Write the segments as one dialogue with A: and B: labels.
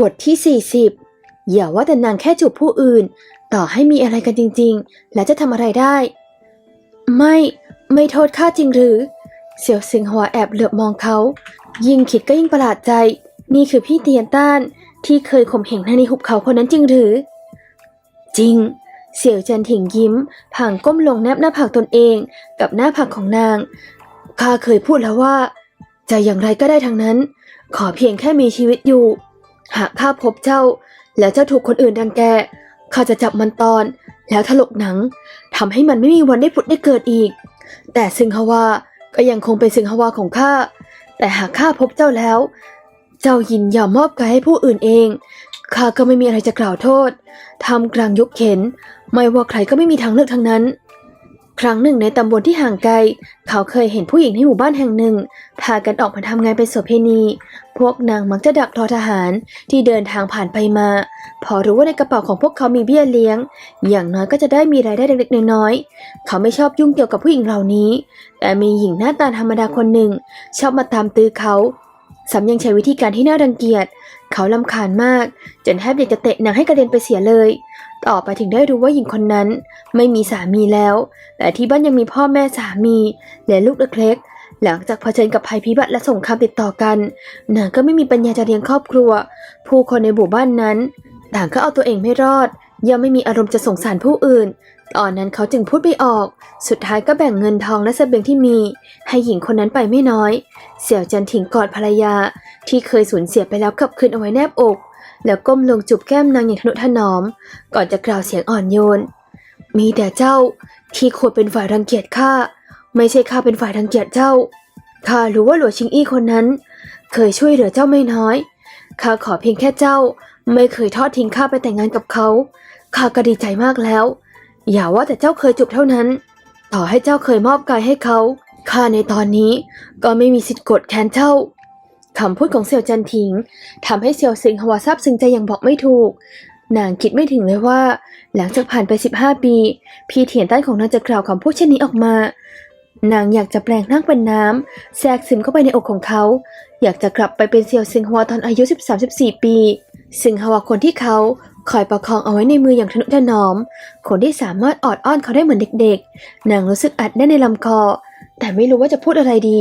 A: บทที่ 40 อย่าว่าแต่นางแค่จูบผู้อื่น ต่อให้มีอะไรกันจริงๆ แล้วจะทำอะไรได้ ไม่ไม่โทษข้าจริงหรือ เสี่ยวซิงหัวแอบเหลือบมองเขา ยิ่งคิดก็ยิ่งประหลาดใจ นี่คือพี่เตียนต้านที่เคยข่มเหงนางในหุบเขาคนนั้นจริงหรือ จริง เสี่ยวจันถิงยิ้มผางก้มลงแนบหน้าผากตนเองกับหน้าผากของนางข้าเคยพูดแล้วว่า จะอย่างไรก็ได้ทั้งนั้น ขอเพียงแค่มีชีวิตอยู่ หากข้าพบเจ้า แล้วเจ้าถูกคนอื่นรังแกข้าจะจับมันตอน แล้วถลกหนังทำให้มันไม่มีวันได้ผุดได้เกิดอีก แต่ซึงฮวาก็ยังคงเป็นซึงฮวาของข้าแต่หากข้าพบเจ้าแล้ว เจ้ายินยอมมอบกายให้ผู้อื่นเองข้าก็ไม่มีอะไรจะกล่าวโทษทำกลางยุคเข็น ไม่ว่าใครก็ไม่มีทางเลือกทั้งนั้น ครั้งหนึ่งในตำบลที่ห่างไกล เขาเคยเห็นผู้หญิงในหมู่บ้านแห่งหนึ่ง พากันออกมาทำงานเป็นโสเภณี พวกนางมักจะดักรอทหารที่เดินทางผ่านไปมา พอรู้ว่าในกระเป๋าของพวกเขามีเบี้ยเลี้ยง อย่างน้อยก็จะได้มีรายได้เล็กๆน้อยๆ เขาไม่ชอบยุ่งเกี่ยวกับผู้หญิงเหล่านี้ แต่มีหญิงหน้าตาธรรมดาคนหนึ่ง ชอบมาตามตื้อเขาซ้ำยังใช้วิธีการที่น่ารังเกียจ เขาลำคาญมาก จนแทบอยากจะเตะนางให้กระเด็นไปเสียเลย ต่อไปถึงได้รู้ว่าหญิงคนนั้นไม่มีสามีแล้ว แต่ที่บ้านยังมีพ่อแม่สามีและลูกเล็กๆหลังจากเผชิญกับภัยพิบัติและสงครามติดต่อกันนางก็ไม่มีปัญญาจะเลี้ยงครอบครัว ผู้คนในหมู่บ้านนั้นต่างก็เอาตัวเองไม่รอดย่อมไม่มีอารมณ์จะสงสารผู้อื่น ตอนนั้นเขาจึงพูดไม่ออก สุดท้ายก็แบ่งเงินทองและเสบียงที่มี ให้หญิงคนนั้นไปไม่น้อย เสี่ยวจันถิงกอดภรรยา ที่เคยสูญเสียไปแล้วกลับคืนเอาไว้แนบอก แล้วก้มลงจูบแก้มนางอย่างทนุถนอม ก่อนจะกล่าวเสียงอ่อนโยน มีแต่เจ้าที่ควรเป็นฝ่ายรังเกียจข้าไม่ใช่ข้าเป็นฝ่ายรังเกียจเจ้าข้ารู้ว่าหลวงชิงอี้คนนั้น เคยช่วยเหลือเจ้าไม่น้อยข้าขอเพียงแค่เจ้า ไม่เคยทอดทิ้งข้าไปแต่งงานกับเขาข้าก็ดีใจมากแล้ว อย่าว่าแต่เจ้าเคยจูบเท่านั้น ต่อให้เจ้าเคยมอบกายให้เขาข้าในตอนนี้ก็ไม่มีสิทธิ์กดแค้นเจ้า คำพูดของเสี่ยวจันทิงทำให้เสี่ยวซิงฮวาซาบซึ้งใจอย่างบอกไม่ถูก นางคิดไม่ถึงเลยว่า หลังจากผ่านไป 15 ปี พี่เถียนต้านของนางจะกล่าวคำพูดเช่นนี้ออกมา นางอยากจะแปลงร่างเป็นน้ำแทรกซึมเข้าไปในอกของเขา อยากจะกลับไปเป็นเสี่ยวซิงฮวาตอนอายุ 13-14 ปี ซิงฮวาคนที่เขาคอยประคองเอาไว้ในมืออย่างทนุถนอม คนที่สามารถออดอ้อนเขาได้เหมือนเด็กๆ นางรู้สึกอัดแน่นในลำคอ แต่ไม่รู้ว่าจะพูดอะไรดี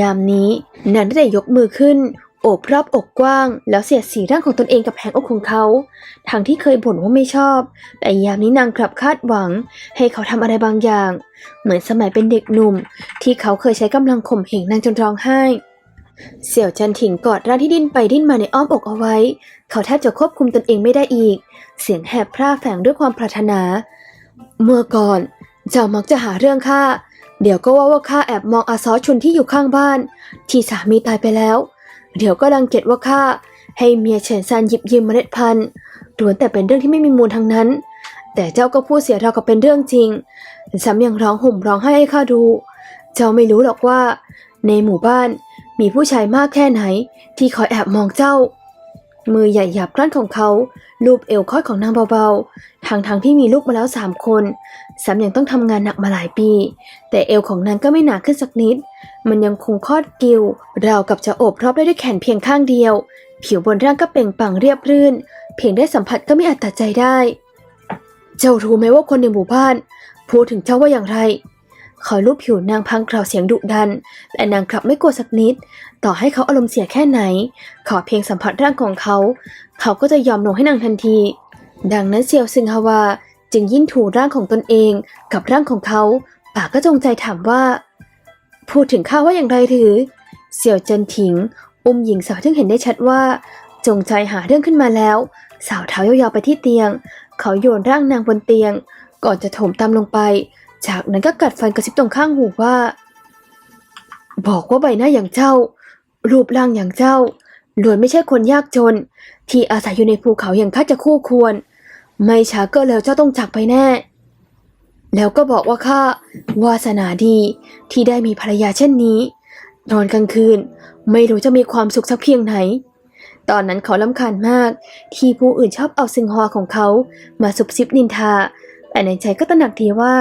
A: ยามนี้นางได้แต่ยกมือขึ้น โอบรอบอกกว้าง แล้วเสียดสีร่างของตนเองกับแผงอกของเขาทั้งที่เคยบ่นว่าไม่ชอบ แต่ยามนี้นางกลับคาดหวัง ให้เขาทำอะไรบางอย่าง เหมือนสมัยเป็นเด็กหนุ่ม ที่เขาเคยใช้กำลังข่มเหงนางจนร้องไห้ เสี่ยวจันถิงกอดร่างที่ดิ้นไปดิ้นมาในอ้อมอกเอาไว้ เขาแทบจะควบคุมตนเองไม่ได้อีก เสียงแหบพร่าแฝงด้วยความปรารถนา เมื่อก่อนเจ้ามักจะหาเรื่องข้า เดี๋ยวก็ว่าว่าข้าแอบมองอาซอชุนที่อยู่ข้างบ้าน ที่สามีตายไปแล้ว เดี๋ยวก็รังเกียจว่าข้าให้เมียเฉินซานหยิบยืมเมล็ดพันธุ์ล้วนแต่เป็นเรื่องที่ไม่มีมูลทั้งนั้น แต่เจ้าก็พูดเสียเรากับเป็นเรื่องจริงซ้ำยังร้องห่มร้องไห้ให้ข้าดู เจ้าไม่รู้หรอกว่า ในหมู่บ้านมีผู้ชายมากแค่ไหน ที่คอยแอบมองเจ้า มือใหญ่หยาบกรั้นของเขาลูบเอวคอดของนางเบาๆทางทางๆที่มีลูกมาแล้วสามคนซ้ำยังต้องทำงานหนักมาหลายปี แต่เอวของนางก็ไม่หนาขึ้นสักนิด มันยังคงคอดกิวราวกับจะโอบรอบได้ด้วยแขนเพียงข้างเดียว ผิวบนร่างก็เปล่งปลั่งเรียบรื่น เพียงได้สัมผัสก็ไม่อาจตัดใจได้ เจ้ารู้ไหมว่าคนในหมู่บ้าน พูดถึงเจ้าว่าอย่างไร ขอรูปผิวนางพังกล่าวเสียงดุดัน แต่นางกลับไม่กลัวสักนิด ต่อให้เขาอารมณ์เสียแค่ไหน ขอเพียงสัมผัสร่างของเขา เขาก็จะยอมลงให้นางทันที ดังนั้นเซียวซึงฮาวาจึงยิ่งถูร่างของตนเองกับร่างของเขา ปากก็จงใจถามว่า พูดถึงข้าว่าอย่างไรหรือ เสี่ยวเจินถิง อุ้มหญิงสาวที่เห็นได้ชัดว่า จงใจหาเรื่องขึ้นมาแล้ว สาวเท้ายาวๆไปที่เตียง เขาโยนร่างนางบนเตียง ก่อนจะโถมตามลงไป จากนั้นก็กัดฟันกระซิบตรงข้างหูว่า บอกว่าใบหน้าอย่างเจ้า รูปร่างอย่างเจ้าล้วนไม่ใช่คนยากจน ที่อาศัยอยู่ในภูเขาอย่างข้าจะคู่ควร ไม่ช้าก็แล้วเจ้าต้องจากไปแน่ แล้วก็บอกว่าข้าวาสนาดีที่ได้มีภรรยาเช่นนี้นอนกลางคืน ไม่รู้จะมีความสุขสักเพียงไหน ตอนนั้นเขาลำคาญมาก ที่ผู้อื่นชอบเอาซึงฮวของเขามาซุบซิบนินทา แต่ในใจก็ตระหนักดีว่า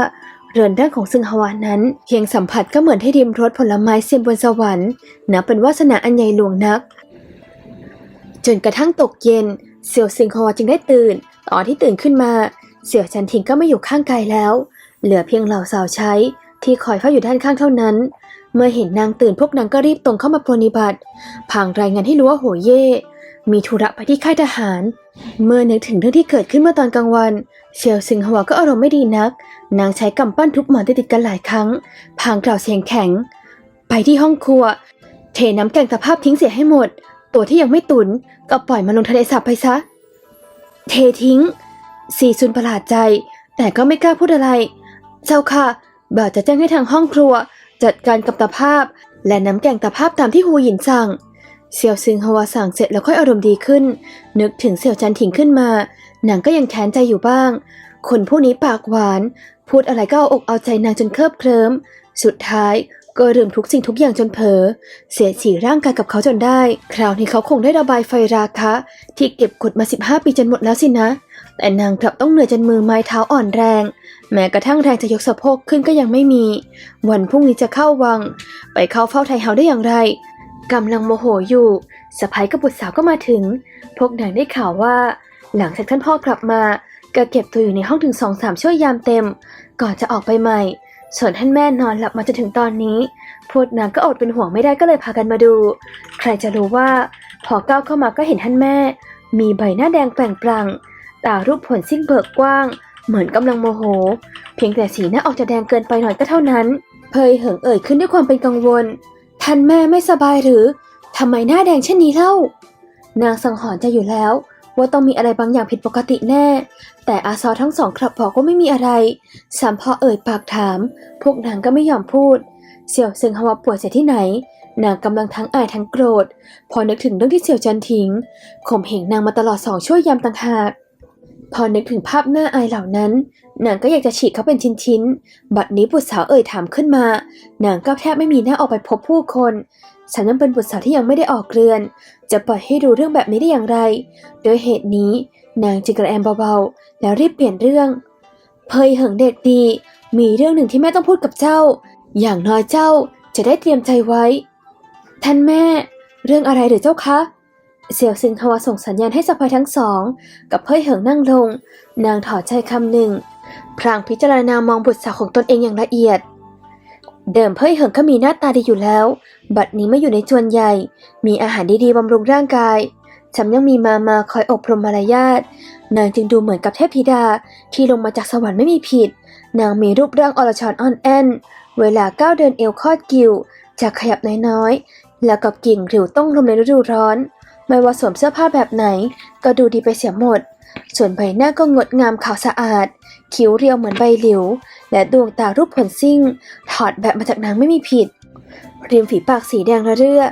A: เรือนร่างของซึงฮวานั้น เพียงสัมผัสก็เหมือนให้ริมรสผลไม้เซียมบนสวรรค์นับเป็นวาสนาอันใหญ่หลวงนัก จนกระทั่งตกเย็น เสี่ยวซิงฮอจึงได้ตื่น ตอนที่ตื่นขึ้นมา เสี่ยวจันทิงก็ไม่อยู่ข้างกายแล้ว เหลือเพียงเหล่าสาวใช้ที่คอยเฝ้าอยู่ด้านข้างเท่านั้น เมื่อเห็นนางตื่นพวกนางก็รีบตรงเข้ามาปรนนิบัติ พางรายงานให้รู้ว่าโหเย่ มีธุระไปที่ค่ายทหาร เมื่อนึกถึงเรื่องที่เกิดขึ้นเมื่อตอนกลางวันเสี่ยวซิงฮัวก็อารมณ์ไม่ดีนัก นางใช้กำปั้นทุบหมอนติดกันหลายครั้ง พางกล่าวเสียงแข็ง ไปที่ห้องครัว เทน้ำแกงตะภาพทิ้งเสียให้หมด ตัวที่ยังไม่ตุนก็ปล่อยมันลงทะเลสาบไปซะ เททิ้งสีซุนประหลาดใจ แต่ก็ไม่กล้าพูดอะไร เจ้าค่ะบ่าวจะแจ้งให้ทางห้องครัว จัดการกับตะภาพ และน้ำแกงตะภาพตามที่ฮูหยินสั่ง เสี่ยวซึงฮวาสั่งเสร็จแล้วค่อยอารมณ์ดีขึ้น นึกถึงเสี่ยวจันถิงขึ้นมา นางก็ยังแค้นใจอยู่บ้าง คนผู้นี้ปากหวาน พูดอะไรก็เอาอกเอาใจนางจนเคลิบเคลิ้ม สุดท้ายก็ลืมทุกสิ่งทุกอย่างจนเผลอเสียสีร่างกายกับเขาจนได้ คราวนี้เขาคงได้ระบายไฟราคะ ที่เก็บกดมา 15 ปีจนหมดแล้วสินะ แต่นางกลับต้องเหนื่อยจนมือไม้เท้าอ่อนแรง แม้กระทั่งแรงจะยกสะโพกขึ้นก็ยังไม่มี วันพรุ่งนี้จะเข้าวัง ไปเข้าเฝ้าไทเฮาได้อย่างไร กำลังโมโหอยู่สะพ้ายกับบุตรสาวก็มาถึง พวกนางได้ข่าวว่า หลังจากท่านพ่อกลับมาก็เก็บตัวอยู่ในห้องถึงสองสามชั่วยามเต็ม ก่อนจะออกไปใหม่ ส่วนท่านแม่นอนหลับมาจนถึงตอนนี้พวกนางก็อดเป็นห่วงไม่ได้ก็เลยพากันมาดู ใครจะรู้ว่า พอก้าวเข้ามาก็เห็นท่านแม่ มีใบหน้าแดงแปร่งปรังตารูปผลซิ่งเบิกกว้าง เหมือนกำลังโมโห เพียงแต่สีหน้าออกจะแดงเกินไปหน่อยก็เท่านั้น เพยเหิงเอ่ยขึ้นด้วยความเป็นกังวล ท่านแม่ไม่สบายหรือทำไมหน้าแดงเช่นนี้เล่า นางสังหรณ์ใจอยู่แล้ว ว่าต้องมีอะไรบางอย่างผิดปกติแน่ แต่อาซอทั้งสองกลับบอกว่าไม่มีอะไรสามพอเอ่ยปากถาม พวกนางก็ไม่ยอมพูด เสี่ยวซึงฮวาปวดเสียที่ไหน นางกำลังทั้งอายทั้งโกรธ พอนึกถึงเรื่องที่เสี่ยวจันทิงข่มเหงนางมาตลอดสองชั่วยามต่างหาก พอนึกถึงภาพหน้าอายเหล่านั้น นางก็อยากจะฉีกเขาเป็นชิ้นๆ บัดนี้บุตรสาวเอ่ยถามขึ้นมา นางก็แทบไม่มีหน้าออกไปพบผู้คน ฉันนั้นเป็นบุตรสาวที่ยังไม่ได้ออกเรือน จะปล่อยให้รู้เรื่องแบบนี้ได้อย่างไร โดยเหตุนี้ นางจึงกระแอมเบาๆ แล้วรีบเปลี่ยนเรื่อง เพยเหิงเด็กดี มีเรื่องหนึ่งที่แม่ต้องพูดกับเจ้า อย่างน้อยเจ้าจะได้เตรียมใจไว้ ท่านแม่ เรื่องอะไรหรือเจ้าคะ เสี่ยวซิงฮวาส่งสัญญาณให้สะพายทั้งสอง กับเพ่ยเหิงนั่งลง นางถอดใจคำหนึ่ง พลางพิจารณามองบุตรสาวของตนเองอย่างละเอียด เดิมเพ่ยเหิงก็มีหน้าตาดีอยู่แล้ว บัดนี้ไม่อยู่ในจวนใหญ่ มีอาหารดีๆบำรุงร่างกายแถมยังมีมามาคอยอบรมมารยาท นางจึงดูเหมือนกับเทพธิดาที่ลงมาจากสวรรค์ไม่มีผิด นางมีรูปร่างอรชรอ่อนแอน เวลาก้าวเดินเอวคอดกิวจะขยับน้อยๆ แล้วกับกิ่งหริวต้องลมในฤดูร้อน ไม่ว่าสวมเสื้อผ้าแบบไหน ก็ดูดีไปเสียหมด ส่วนใบหน้าก็งดงามขาวสะอาด คิ้วเรียวเหมือนใบหลิว และดวงตารูปผลซิ่ง ถอดแบบมาจากนางไม่มีผิด ริมฝีปากสีแดงระเรื่อ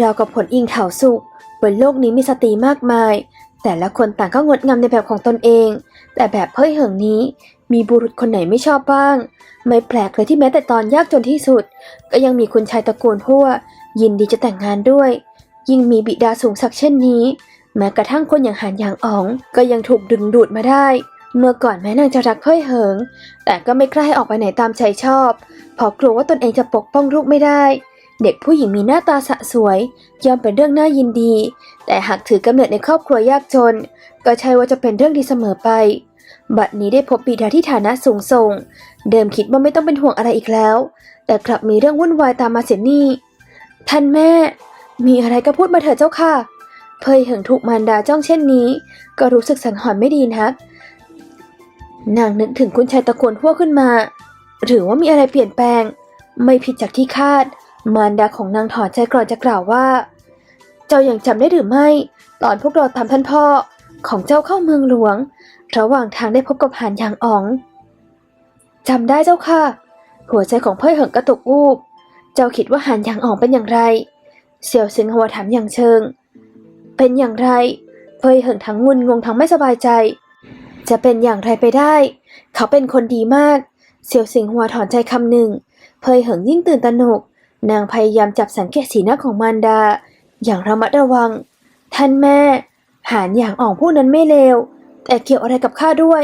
A: ราวกับผลอิงเถาสุกบนโลกนี้มีสตรีมากมาย แต่ละคนต่างก็งดงามในแบบของตนเอง แต่แบบเพ้ยเหิงนี้ มีบุรุษคนไหนไม่ชอบบ้าง ไม่แปลกเลยที่แม้แต่ตอนยากจนที่สุด ก็ยังมีคุณชายตระกูลพัวยินดีจะแต่งงานด้วย ยิ่งมีบิดาสูงศักดิ์เช่นนี้ แม้กระทั่งคนอย่างหานหยางอ๋อง ก็ยังถูกดึงดูดมาได้ เมื่อก่อนแม้นางจะรักเพ้ยเหิง แต่ก็ไม่กล้าให้ออกไปไหนตามใจชอบเพราะกลัวว่าตนเองจะปกป้องลูกไม่ได้ เด็กผู้หญิงมีหน้าตาสะสวยย่อมเป็นเรื่องน่ายินดี แต่หากถือกำเนิดในครอบครัวยากจน ก็ใช่ว่าจะเป็นเรื่องดีเสมอไป บัดนี้ได้พบบิดาที่ฐานะสูงส่ง เดิมคิดว่าไม่ต้องเป็นห่วงอะไรอีกแล้ว แต่กลับมีเรื่องวุ่นวายตามมาเสียนี่ท่านแม่ มีอะไรก็พูดมาเถิดเจ้าค่ะ เพยเหิงถูกมารดาจ้องเช่นนี้ ก็รู้สึกสังหรณ์ไม่ดีนัก นางนึกถึงคุณชายตะโกนพัวขึ้นมา หรือว่ามีอะไรเปลี่ยนแปลง ไม่ผิดจากที่คาด มารดาของนางถอนใจก่อนจะกล่าวว่า เจ้ายัางจำได้หรือไม่ ตอนพวกเราทำท่านพ่อของเจ้าเข้าเมืองหลวง ระหว่างทางได้พบกับหานยางอ๋องจำได้เจ้าค่ะ หัวใจของเพ่อเหิงกระตุกวูบ เจ้าคิดว่าหานยางอ๋องเป็นอย่างไร เสี่ยวซิงหัวถามอย่างเชิง เป็นอย่างไรเพ่อเหิงทั้งงุนงงทั้งไม่สบายใจ จะเป็นอย่างไรไปได้ เขาเป็นคนดีมาก เสี่ยวสิงหัวถอนใจคำหนึ่งเพยเหิงยิ่งตื่นตระหนก นางพยายามจับสังเกตสีหน้าของมารดา อย่างระมัดระวัง ท่านแม่ หานอย่างอ่องผู้นั้นไม่เลว แต่เกี่ยวอะไรกับข้าด้วย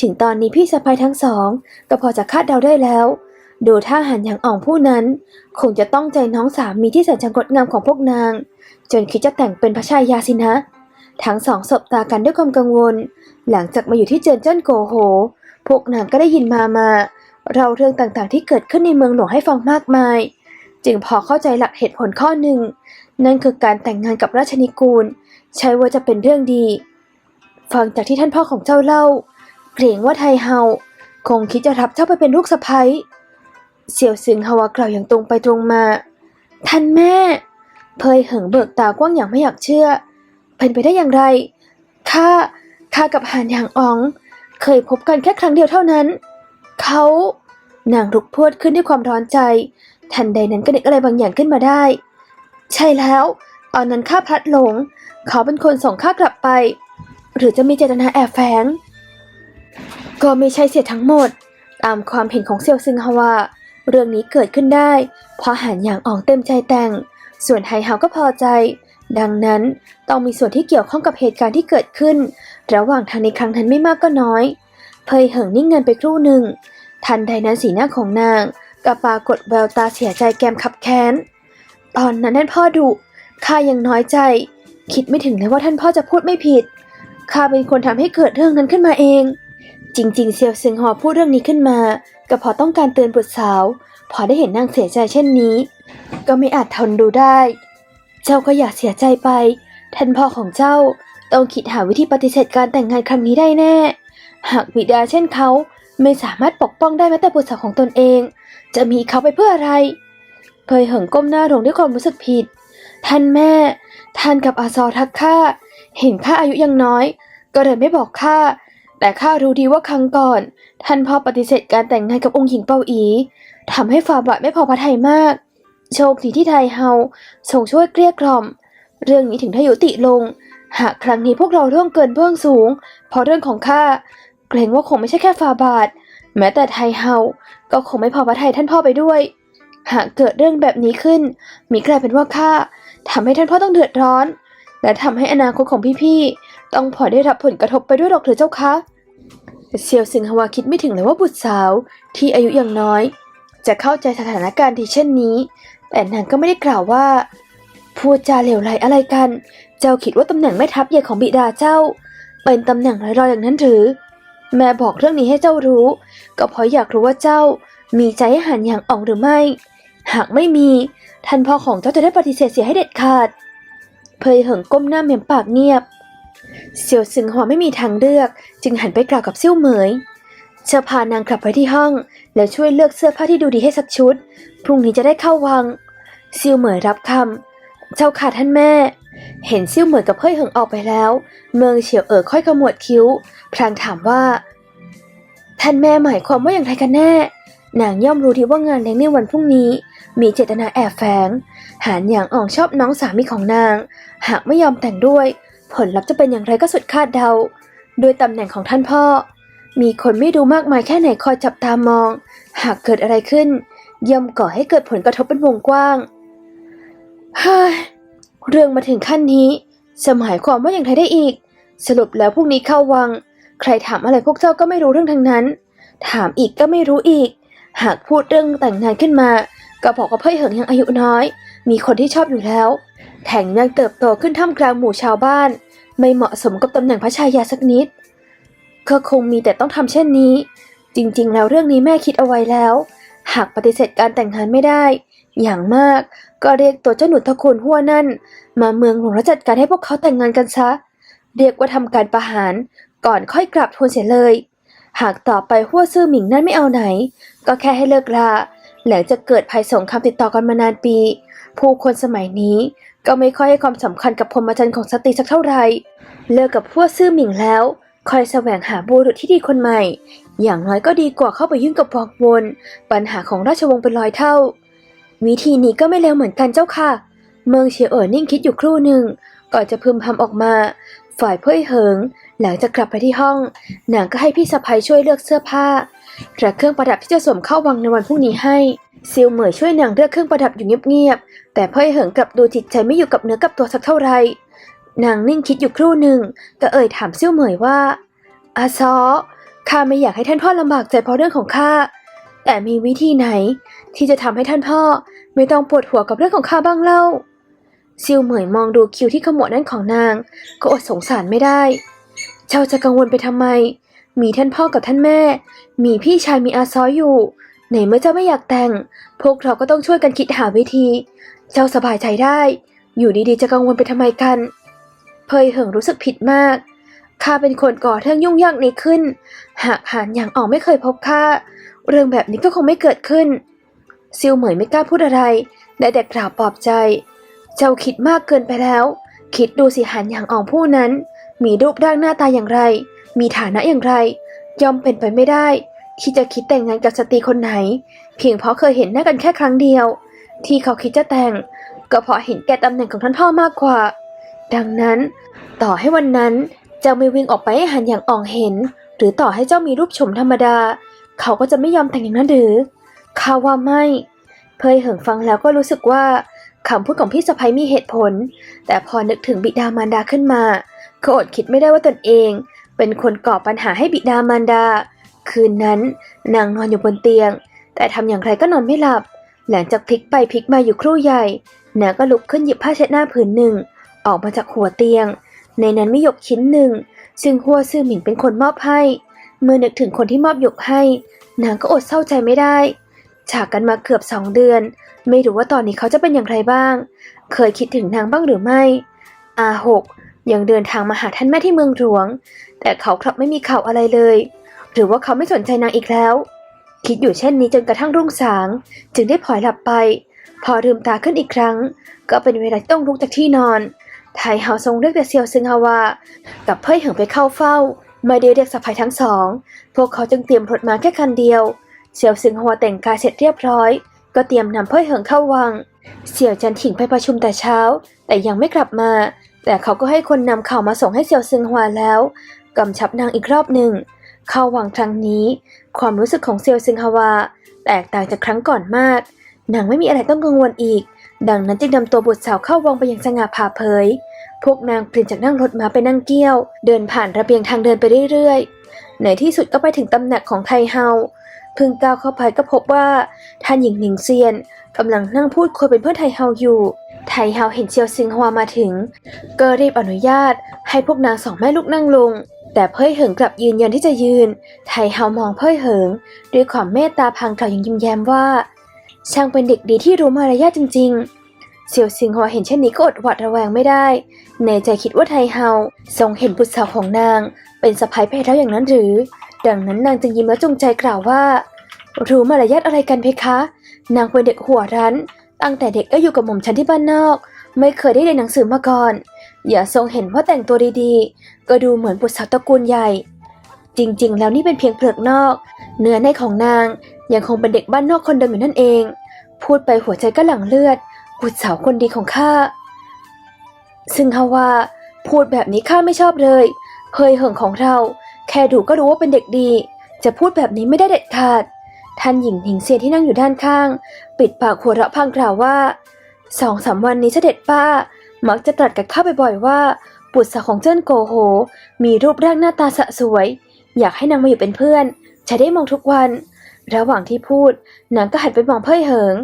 A: ถึงตอนนี้พี่สะพ้ยทั้งสอง ก็พอจะคาดเดาได้แล้ว ดูท่าหันอย่างอ่องผู้นั้น คงจะต้องใจน้องสามีที่แสนจะงดงามของพวกนาง จนคิดจะแต่งเป็นพระชายาสินะ ทั้งสองสบตากันด้วยความกังวล หลังจากมาอยู่ที่เจินเจิ้นโกโห พวกนางก็ได้ยินมามา เราเรื่องต่างๆที่เกิดขึ้นในเมืองหลวงให้ฟังมากมาย จึงพอเข้าใจหลักเหตุผลข้อหนึ่ง นั่นคือการแต่งงานกับราชนิกูล ใช่ว่าจะเป็นเรื่องดี ฟังจากที่ท่านพ่อของเจ้าเล่า เกรงว่าไทเฮาคงคิดจะรับเจ้าไปเป็นลูกสะใภ้ เสี่ยวซึงฮาวากล่าวอย่างตรงไปตรงมา ท่านแม่ เพยเหิงเบิกตากว้างอย่างไม่อยากเชื่อ เป็นไปได้อย่างไร ข้า ข้ากับหานหยางอ๋อง เคยพบกันแค่ครั้งเดียวเท่านั้น เขา นางลุกพวดขึ้นด้วยความร้อนใจ ทันใดนั้นก็นึกอะไรบางอย่างขึ้นมาได้ ใช่แล้ว ตอนนั้นข้าพลัดหลง เขาเป็นคนส่งข้ากลับไป หรือจะมีเจตนาแอบแฝง ก็ไม่ใช่เสียทั้งหมด ตามความเห็นของเซียวซึงฮาวา เรื่องนี้เกิดขึ้นได้ เพราะหานหยางอ๋องเต็มใจแต่ง ส่วนไฮเฮาก็พอใจ ดังนั้นต้องมีส่วนที่เกี่ยวข้องกับเหตุการณ์ที่เกิดขึ้น ระหว่างทางในครั้งนั้นไม่มากก็น้อย เพยเหิงนิ่งเงินไปครู่หนึ่ง ทันใดนั้นสีหน้าของนางก็ปรากฏแววตาเสียใจแกมขับแค้น ตอนนั้นท่านพ่อดุข้ายังน้อยใจ คิดไม่ถึงเลยว่าท่านพ่อจะพูดไม่ผิดข้าเป็นคนทำให้เกิดเรื่องนั้นขึ้นมาเอง จริง ๆ เซียวซึงฮอพูดเรื่องนี้ขึ้นมา ก็พราะต้องการเตือนบุตรสาว พอได้เห็นนางเสียใจเช่นนี้ ก็ไม่อาจทนดูได้ เจ้าก็อย่าเสียใจไป ท่านพ่อของเจ้าต้องคิดหาวิธีปฏิเสธการแต่งงานครั้งนี้ได้แน่ หากบิดาเช่นเขาไม่สามารถปกป้องได้แม้แต่บุตรสาวของตนเอง จะมีเขาไปเพื่ออะไร เพยเหิงก้มหน้าลงด้วยความรู้สึกผิด ท่านแม่ ท่านกับอาซอทักข้าเห็นข้าอายุยังน้อย ก็เลยไม่บอกข้า แต่ข้ารู้ดีว่าครั้งก่อน ท่านพ่อปฏิเสธการแต่งงานกับองค์หญิงเปาอีทำให้ฝ่าบาทไม่พอพระทัยมาก โชคดีที่ไทเฮาส่งช่วยเกลี้ยกล่อม เรื่องนี้ถึงได้ยุติลง หากครั้งนี้พวกเราร่วงเกินเบื้องสูง เพราะเรื่องของข้าเกรงว่าคงไม่ใช่แค่ฝ่าบาท แม้แต่ไทเฮาก็คงไม่พอพระทัยท่านพ่อไปด้วย หากเกิดเรื่องแบบนี้ขึ้น มีกลายเป็นว่าข้าทำให้ท่านพ่อต้องเดือดร้อนและทำให้อนาคตของพี่ๆ ต้องพอได้รับผลกระทบไปด้วยหรอกหรือเจ้าคะ เซียวซึงฮวาคิดไม่ถึงเลยว่าบุตรสาวที่อายุยังน้อย จะเข้าใจสถานการณ์ที่เช่นนี้ แต่นางก็ไม่ได้กล่าวว่าพูดจาเหลวไหลอะไรกัน เจ้าคิดว่าตำแหน่งแม่ทัพใหญ่ของบิดาเจ้า เป็นตำแหน่งลอยๆอย่างนั้นหรือ แม่บอกเรื่องนี้ให้เจ้ารู้ ก็เพราะอยากรู้ว่าเจ้ามีใจให้หันอย่างอ่องหรือไม่ หากไม่มีท่านพ่อของเจ้าจะได้ปฏิเสธเสียให้เด็ดขาด เพยเหิงก้มหน้าเมียมปากเงียบ เสี่ยวซึงหัวไม่มีทางเลือก จึงหันไปกล่าวกับเซี่ยวเหมยจะพานางกลับไปที่ห้อง แล้วช่วยเลือกเสื้อผ้าที่ดูดีให้สักชุด พรุ่งนี้จะได้เข้าวังเซี่ยวเหมยรับคำเจ้าค่ะท่านแม่ เห็นเซี่ยวเหมยกับเพ่ยเหิงออกไปแล้ว เมืองเฉียวเอ๋อค่อยขมวดคิ้ว พลางถามว่า ท่านแม่หมายความว่าอย่างไรกันแน่ นางย่อมรู้ดีว่างานเลี้ยงในวันพรุ่งนี้ มีเจตนาแอบแฝง หานอย่างอ่องชอบน้องสามีของนาง หากไม่ยอมแต่งด้วย ผลลัพธ์จะเป็นอย่างไรก็สุดคาดเดาด้วยตำแหน่งของท่านพ่อ มีคนไม่รู้มากมายแค่ไหนคอยจับตามอง หากเกิดอะไรขึ้น ย่อมก่อให้เกิดผลกระทบเป็นวงกว้างเฮ้ยเรื่องมาถึงขั้นนี้จะหมายความว่าอย่างไรได้อีก สรุปแล้วพรุ่งนี้เข้าวัง ใครถามอะไรพวกเจ้าก็ไม่รู้เรื่องทั้งนั้น ถามอีกก็ไม่รู้อีก หากพูดเรื่องแต่งงานขึ้นมา ก็บอกว่าเพ่ยเหิงยังอายุน้อย มีคนที่ชอบอยู่แล้ว แถมยังเติบโตขึ้นท่ามกลางหมู่ชาวบ้าน ไม่เหมาะสมกับตำแหน่งพระชายาสักนิด ก็คงมีแต่ต้องทำเช่นนี้ จริงๆ แล้วเรื่องนี้แม่คิดเอาไว้แล้ว หากปฏิเสธการแต่งงานไม่ได้ อย่างมากก็เรียกตัวเจ้าหนุทะคุณหัวนั่น มาเมืองหลวงแล้วจัดการให้พวกเขาแต่งงานกันซะ เรียกว่าทำการประหารก่อนค่อยกลับทูลเสียเลย หากต่อไปหัวซื่อหมิงนั่นไม่เอาไหน ก็แค่ให้เลิกลาหลังจะเกิดภัยสงครามติดต่อกันมานานปี ผู้คนสมัยนี้ ก็ไม่ค่อยให้ความสำคัญกับพรหมจรรย์ของสตรีสักเท่าไหร่เลิกกับพวกซื่อหมิงแล้ว คอยแสวงหาบุรุษที่ดีคนใหม่ อย่างน้อยก็ดีกว่าเข้าไปยุ่งกับวอกวนปัญหาของราชวงศ์เป็นร้อยเท่า วิธีนี้ก็ไม่เลวเหมือนกันเจ้าค่ะ เมืองเฉียเอ๋อนิ่งคิดอยู่ครู่หนึ่งก่อนจะพึมพำออกมา ฝ่ายเพ่ยเหิง หลังจากกลับไปที่ห้องนางก็ให้พี่สะพ้ยช่วยเลือกเสื้อผ้าและเครื่องประดับที่จะสวมเข้าวังในวันพรุ่งนี้ให้ ซิลเหมยช่วยนางเลือกเครื่องประดับอยู่เงียบๆ แต่เพ่ยเหิงกลับดูจิตใจไม่อยู่กับเนื้อกับตัวสักเท่าไหร่ นางนิ่งคิดอยู่ครู่หนึ่งก็เอ่ยถามซิลเหมยว่า อาซอข้าไม่อยากให้ท่านพ่อลำบากใจเพราะเรื่องของข้า แต่มีวิธีไหน ที่จะทำให้ท่านพ่อไม่ต้องปวดหัวกับเรื่องของข้าบ้างเล่า ซิวเหมยมองดูคิวที่ขมวดนั่นของนาง ก็อดสงสารไม่ได้ เจ้าจะกังวลไปทำไม มีท่านพ่อกับท่านแม่ มีพี่ชายมีอาซออยู่ ในเมื่อเจ้าไม่อยากแต่ง พวกเราก็ต้องช่วยกันคิดหาวิธี เจ้าสบายใจได้ อยู่ดีๆจะกังวลไปทำไมกัน เพยเหิงรู้สึกผิดมากข้าเป็นคนก่อเรื่องยุ่งยากนี้ขึ้น หากหานอย่างออกไม่เคยพบข้าเรื่องแบบนี้ก็คงไม่เกิดขึ้น ซิวเหมยไม่กล้าพูดอะไรได้แต่กล่าวปลอบใจ เจ้าคิดมากเกินไปแล้ว คิดดูสิหันอย่างอ่องผู้นั้น มีรูปร่างหน้าตาอย่างไร มีฐานะอย่างไร ย่อมเป็นไปไม่ได้ ที่จะคิดแต่งงานกับสตรีคนไหน เพียงเพราะเคยเห็นหน้ากันแค่ครั้งเดียว ที่เขาคิดจะแต่ง ก็เพราะเห็นแก่ตำแหน่งของท่านพ่อมากกว่า ดังนั้น ต่อให้วันนั้นเจ้าไม่วิ่งออกไปให้หันอย่างอ่องเห็น หรือต่อให้เจ้ามีรูปโฉมธรรมดา เขาก็จะไม่ยอมแต่งอย่างนั้นหรือข้าว่าไม่เพยเหิงฟังแล้วก็รู้สึกว่าคำพูดของพี่สะพ้ยมีเหตุผล แต่พอนึกถึงบิดามารดาขึ้นมาก็อดคิดไม่ได้ว่าตนเอง เป็นคนก่อปัญหาให้บิดามารดา คืนนั้นนางนอนอยู่บนเตียง แต่ทำอย่างไรก็นอนไม่หลับ หลังจากพลิกไปพลิกมาอยู่ครู่ใหญ่นางก็ลุกขึ้นหยิบผ้าเช็ดหน้าผืนหนึ่ง ออกมาจากหัวเตียง ในนั้นมีหยกชิ้นหนึ่ง ซึ่งหัวซื่อหมิงเป็นคนมอบให้ เมื่อนึกถึงคนที่มอบหยกให้ นางก็อดเศร้าใจไม่ได้จากกันมาเกือบสองเดือน ไม่รู้ว่าตอนนี้เขาจะเป็นอย่างไรบ้าง เคยคิดถึงนางบ้างหรือไม่อาหกยังเดินทางมาหาท่านแม่ที่เมืองหลวง แต่เขากลับไม่มีข่าวอะไรเลย หรือว่าเขาไม่สนใจนางอีกแล้ว คิดอยู่เช่นนี้จนกระทั่งรุ่งสาง จึงได้พลอยหลับไป พอลืมตาขึ้นอีกครั้ง ก็เป็นเวลาต้องลุกจากที่นอนไทเฮาทรงเรียกแต่เซียวซึงฮาวา กับเพ่ยเหิงไปเข้าเฝ้าไม่ได้เรียกสะพายทั้งสอง พวกเขาจึงเตรียมรถมาแค่คันเดียวเสี่ยวซึงฮัวแต่งกายเสร็จเรียบร้อย ก็เตรียมนำเพ่ยเหิงเข้าวัง เสี่ยวจันถิงไปประชุมแต่เช้า แต่ยังไม่กลับมา แต่เขาก็ให้คนนำข่าวมาส่งให้เสี่ยวซึงฮัวแล้วกำชับนางอีกรอบหนึ่ง เข้าวังครั้งนี้ ความรู้สึกของเซียวซึงฮาวา แตกต่างจากครั้งก่อนมากนางไม่มีอะไรต้องกังวลอีก ดังนั้นจึงนำตัวบุตรสาวเข้าวังไปอย่างสง่าผ่าเผย พวกนางเปลี่ยนจากนั่งรถม้าไปนั่งเกี้ยว เดินผ่านระเบียงทางเดินไปเรื่อยๆ ในที่สุดก็ไปถึงตำหนักของไทเฮาเพิ่งก้าวเข้าไปก็พบว่าท่านหญิงหนิงเซียนกำลังนั่งพูดคุยเป็นเพื่อนไทเฮาอยู่ ไทเฮาเห็นเซียวซิงฮวามาถึง ก็รีบอนุญาตให้พวกนางสองแม่ลูกนั่งลง แต่เพ่ยเหิงกลับยืนยันที่จะยืน ไทเฮามองเพ่ยเหิง ด้วยความเมตตาพลางกล่าวอย่างยิ้มแย้มว่า ช่างเป็นเด็กดีที่รู้มารยาทจริง ๆ เสี่ยวซิงฮัวเห็นเช่นนี้ก็อดหวาดระแวงไม่ได้ ในใจคิดว่าไทเฮาทรงเห็นบุตรสาวของนาง เป็นสะพ้ายเพศแล้วอย่างนั้นหรือ ดังนั้นนางจึงยิ้มและจงใจกล่าวว่า รู้มารยาทอะไรกันเพคะ นางเป็นเด็กหัวรั้น ตั้งแต่เด็กก็อยู่กับหม่อมฉันที่บ้านนอก ไม่เคยได้เรียนหนังสือมาก่อน อย่าทรงเห็นว่าแต่งตัวดีๆ ก็ดูเหมือนบุตรสาวตระกูลใหญ่ จริงๆ แล้วนี่เป็นเพียงเปลือกนอก เนื้อในของนางยังคงเป็นเด็กบ้านนอกคนเดิมอยู่นั่นเอง พูดไปหัวใจก็หลั่งเลือด บุตรสาวคนดีของข้า ซึ่งฮาว่าพูดแบบนี้ข้าไม่ชอบเลยเฮยเหิงของเรา แค่ดูก็รู้ว่าเป็นเด็กดี จะพูดแบบนี้ไม่ได้เด็ดขาด ท่านหญิงหญิงเซียนที่นั่งอยู่ด้านข้าง ปิดปากหัวเราะพลางกล่าวว่าสองสามวันนี้เสด็จป้า มักจะตรัสกับข้าบ่อยๆว่าบุตรสาวของเจิ้นโกโหมีรูปร่างหน้าตาสะสวย อยากให้นางมาอยู่เป็นเพื่อนจะได้มองทุกวัน ระหว่างที่พูดนางก็หันไปมองเพ่ยเหิง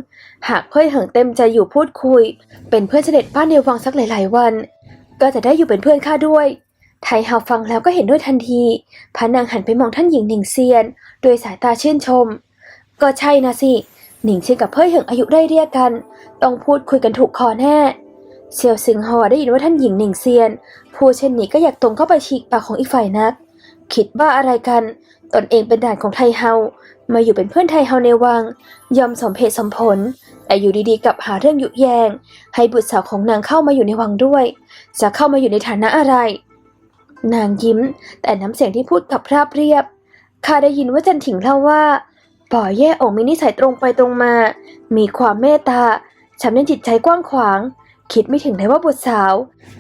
A: หากเพ่ยเหิงเต็มใจอยู่พูดคุย เป็นเพื่อนเสด็จป้าในวังสักหลายๆวัน ก็จะได้อยู่เป็นเพื่อนข้าด้วย ไทเฮาฟังแล้วก็เห็นด้วยทันทีพระนางหันไปมองท่านหญิงหนิงเซียนด้วยสายตาชื่นชม ก็ใช่นะสิหนิงเชียนกับเพ่ยเหิงอายุได้เรียกกัน ต้องพูดคุยกันถูกคอแน่ เซียวซึงฮอได้ยินว่าท่านหญิงหนิงเซียนพูดเช่นนี้ก็อยากตรงเข้าไปฉีกปากของอีกฝ่ายนัก คิดว่าอะไรกัน ตนเองเป็นด่านของไทเฮา มาอยู่เป็นเพื่อนไทเฮาในวัง ยอมสมเพศสมผล แต่อยู่ดีๆกับหาเรื่องยุแยง ให้บุตรสาวของนางเข้ามาอยู่ในวังด้วย จะเข้ามาอยู่ในฐานะอะไร นางยิ้ม แต่น้ำเสียงที่พูดกับราบเรียบ ข้าได้ยินว่าจันถิงเล่าว่าป่อแย่องมีนิสัยตรงไปตรงมา มีความเมตตาฉันเป็นจิตใจกว้างขวาง คิดไม่ถึงเลยว่าบุตรสาว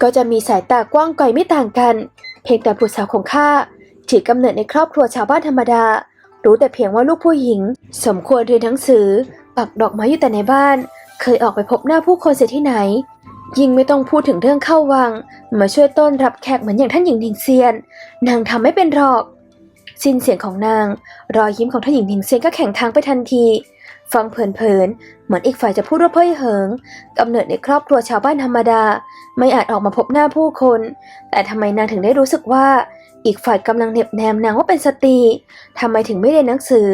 A: ก็จะมีสายตากว้างไกลไม่ต่างกัน เพียงแต่บุตรสาวของข้าถือกำเนิดในครอบครัวชาวบ้านธรรมดา รู้แต่เพียงว่าลูกผู้หญิง สมควรเรียนหนังสือ ปักดอกไม้อยู่แต่ในบ้าน เคยออกไปพบหน้าผู้คนเสียที่ไหน ยิ่งไม่ต้องพูดถึงเรื่องเข้าวัง มาช่วยต้อนรับแขกเหมือนอย่างท่านหญิงหนิงเซียน นางทำไม่เป็นหรอก สิ้นเสียงของนาง รอยยิ้มของท่านหญิงหนิงเซียนก็แข็งทางไปทันที ฟังเพลินๆ เหมือนอีกฝ่ายจะพูดว่าเพ้ยเหิงกำเนิดในครอบครัวชาวบ้านธรรมดา ไม่อาจออกมาพบหน้าผู้คน แต่ทำไมนางถึงได้รู้สึกว่า อีกฝ่ายกำลังเหน็บแนมนางว่าเป็นสตรีทำไมถึงไม่เรียนหนังสือ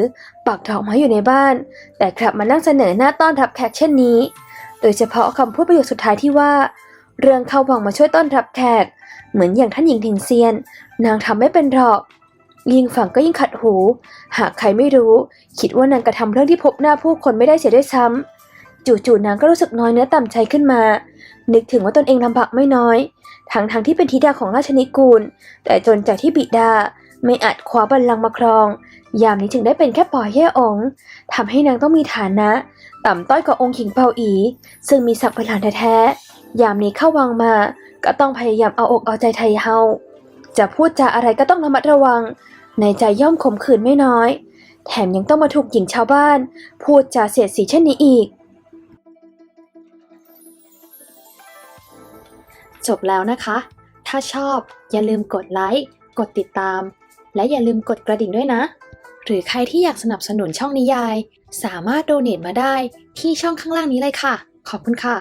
A: ปักดอกไม้อยู่ในบ้าน แต่กลับมานั่งเสนอหน้าต้อนรับแขกเช่นนี้ โดยเฉพาะคำพูดประโยคสุดท้ายที่ว่า เรื่องเข้าวังมาช่วยต้อนรับแขก เหมือนอย่างท่านหญิงถิงเซียน นางทำไม่เป็นหรอก ยิ่งฟังก็ยิ่งขัดหู หากใครไม่รู้ คิดว่านางกระทำเรื่องที่พบหน้าผู้คนไม่ได้เสียด้วยซ้ำจู่ๆนางก็รู้สึกน้อยเนื้อต่ำใจขึ้นมา นึกถึงว่าตนเองลำบากไม่น้อย ทั้งๆทที่เป็นธิดาของราชนิกูล แต่จนจากที่บิดาไม่อาจคว้าบัลลังก์มาครอง ยามนี้จึงได้เป็นแค่ปอยแย่องค์ทำให้นางต้องมีฐานะ ต่ำต้อยกว่าองค์ขิงเปาอี ซึ่งมีศักดิ์เป็นหลานแท้ๆยามนี้เข้าวังมาก็ต้องพยายามเอาอกเอาใจไทยเฮาจะพูดจาอะไรก็ต้องระมัดระวัง ในใจย่อมขมขื่นไม่น้อย แถมยังต้องมาถูกหญิงชาวบ้าน พูดจาเสียดสีเช่นนี้อีก
B: จบแล้วนะคะ ถ้าชอบอย่าลืมกดไลค์ กดติดตาม และอย่าลืมกดกระดิ่งด้วยนะ หรือใครที่อยากสนับสนุนช่องนิยาย สามารถโดเนทมาได้ที่ช่องข้างล่างนี้เลยค่ะ ขอบคุณค่ะ